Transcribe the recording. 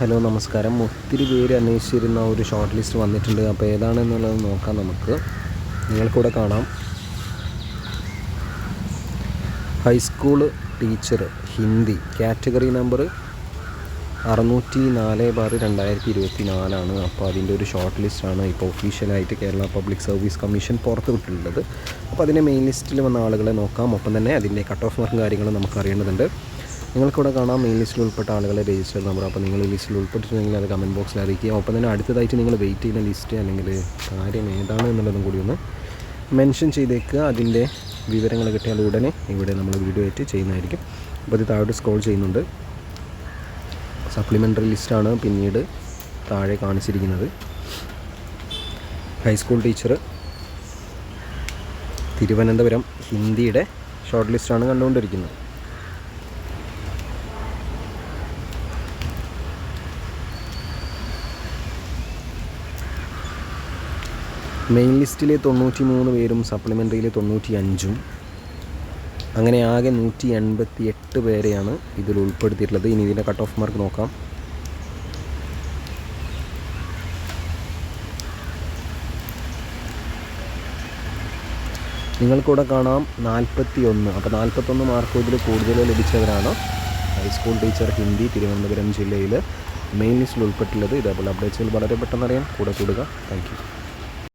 Hello നമസ്കാരം. ഒത്തിരി പേര് അന്വേഷിച്ചിരുന്ന ഒരു ഷോർട്ട് ലിസ്റ്റ് വന്നിട്ടുണ്ട്. അപ്പോൾ ഏതാണെന്നുള്ളത് നോക്കാം നമുക്ക്. നിങ്ങൾക്കൂടെ കാണാം. High school teacher Hindi. Category number അറുന്നൂറ്റി നാല് ബാർ രണ്ടായിരത്തി ഇരുപത്തി നാലാണ് അപ്പോൾ അതിന്റെ ഒരു ഷോർട്ട് ലിസ്റ്റാണ് ഇപ്പോൾ ഒഫീഷ്യലായിട്ട് കേരള പബ്ലിക് സർവീസ് കമ്മീഷൻ പുറത്ത് വിട്ടിട്ടുള്ളത്. അപ്പോൾ അതിന്റെ മെയിൻ ലിസ്റ്റിൽ വന്ന ആളുകളെ നോക്കാം. ഒപ്പം തന്നെ അതിന്റെ കട്ട് ഓഫ് മാർക്കും കാര്യങ്ങളും നമുക്ക് അറിയേണ്ടതുണ്ട്. നിങ്ങൾക്കിവിടെ കാണാം മെയിൻ ലിസ്റ്റിൽ ഉൾപ്പെട്ട ആളുകളെ രജിസ്റ്റർ നമ്പർ. അപ്പോൾ നിങ്ങൾ ലിസ്റ്റിൽ ഉൾപ്പെട്ടിട്ടുണ്ടെങ്കിൽ അത് കമന്റ് ബോക്സിൽ അറിയിക്കുക. ഒപ്പം തന്നെ അടുത്തതായിട്ട് നിങ്ങൾ വെയിറ്റ് ചെയ്യുന്ന ലിസ്റ്റ് അല്ലെങ്കിൽ കാര്യം ഏതാണ് എന്നുള്ളതും കൂടി ഒന്ന് മെൻഷൻ ചെയ്തേക്കുക. അതിന്റെ വിവരങ്ങൾ കിട്ടിയാൽ ഉടനെ ഇവിടെ നമ്മൾ വീഡിയോ ആയിട്ട് ചെയ്യുന്നതായിരിക്കും. അപ്പോൾ ഇത് താഴോട്ട് സ്ക്രോൾ ചെയ്യുന്നുണ്ട്. സപ്ലിമെന്ററി ലിസ്റ്റാണ് പിന്നീട് താഴെ കാണിച്ചിരിക്കുന്നത്. ഹൈസ്കൂൾ ടീച്ചർ തിരുവനന്തപുരം ഹിന്ദിയുടെ ഷോർട്ട് ലിസ്റ്റാണ് കണ്ടുകൊണ്ടിരിക്കുന്നത്. മെയിൻ ലിസ്റ്റിലെ തൊണ്ണൂറ്റി മൂന്ന് പേരും സപ്ലിമെന്ററിയിലെ തൊണ്ണൂറ്റി അഞ്ചും അങ്ങനെ ആകെ നൂറ്റി എൺപത്തി എട്ട് പേരെയാണ് ഇതിൽ ഉൾപ്പെടുത്തിയിട്ടുള്ളത്. ഇനി ഇതിന്റെ കട്ട് ഓഫ് മാർക്ക് നോക്കാം. നിങ്ങൾക്കിവിടെ കാണാം നാൽപ്പത്തി ഒന്ന് അപ്പോൾ നാൽപ്പത്തൊന്ന് മാർക്ക് ഇതിൽ കൂടുതൽ ലഭിച്ചവരാണ്. High school teacher Hindi Thiruvananthapuram ജില്ലയിൽ മെയിൻ ലിസ്റ്റിൽ ഉൾപ്പെട്ടുള്ളത് ഇതേപോലെ അപ്ഡേറ്റ്സുകൾ വളരെ പെട്ടെന്ന് അറിയാൻ കൂടെ കൂടുക. താങ്ക്